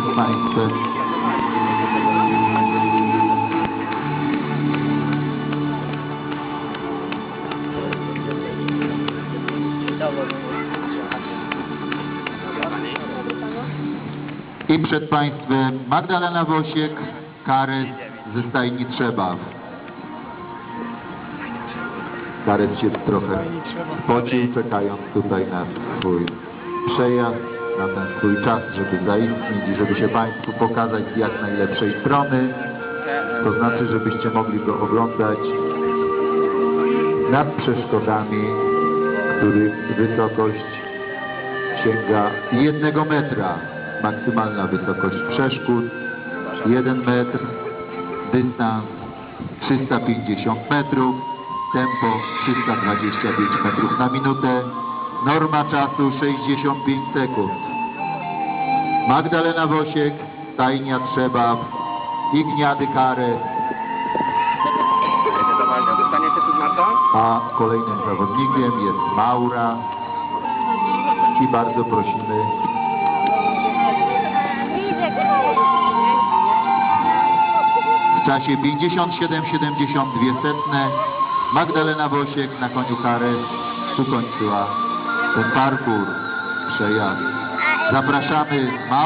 przed Państwem. I przed Państwem Magdalena Wosiek, Kares ze stajni Trzebaw. Kares się trochę spocił, czekając tutaj na swój przejazd, na ten swój czas, żeby zaistnieć i żeby się Państwu pokazać z jak najlepszej strony. To znaczy, żebyście mogli go oglądać nad przeszkodami, których wysokość sięga jednego metra. Maksymalna wysokość przeszkód, 1 metr, dystans 350 metrów, tempo 325 metrów na minutę, norma czasu 65 sekund. Magdalena Wosiek, Stajnia Trzebaw, Igniady to? a kolejnym zawodnikiem jest Maura i bardzo prosimy w czasie 57,72 setne Magdalena Wosiek na koniu Kare ukończyła ten parkour, przejazd. Zapraszamy Maurę.